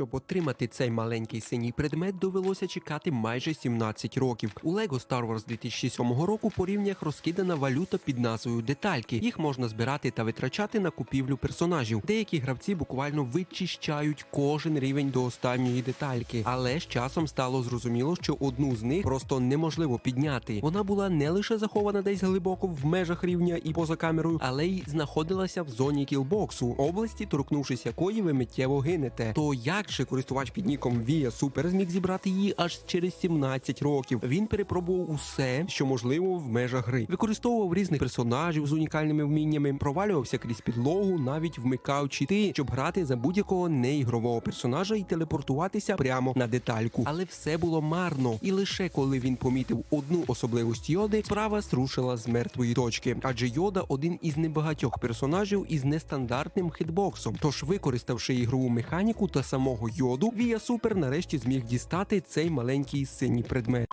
Щоб отримати цей маленький синій предмет, довелося чекати майже 17 років. У LEGO Star Wars 2007 року по рівнях розкидана валюта під назвою детальки. Їх можна збирати та витрачати на купівлю персонажів. Деякі гравці буквально вичищають кожен рівень до останньої детальки, але з часом стало зрозуміло, що одну з них просто неможливо підняти. Вона була не лише захована десь глибоко в межах рівня і поза камерою, але й знаходилася в зоні кілбоксу, області, торкнувшись якої ви миттєво гинете. То як же користувач під ніком Via Super зміг зібрати її аж через 17 років? Він перепробував усе, що можливо в межах гри, використовував різних персонажів з унікальними вміннями, провалювався крізь підлогу, навіть вмикаючи ти, щоб грати за будь-якого неігрового персонажа і телепортуватися прямо на детальку. Але все було марно, і лише коли він помітив одну особливість йоди, справа зрушила з мертвої точки. Адже йода один із небагатьох персонажів із нестандартним хітбоксом. Тож, використавши ігрову механіку та самого йоду, Вія Супер нарешті зміг дістати цей маленький синій предмет.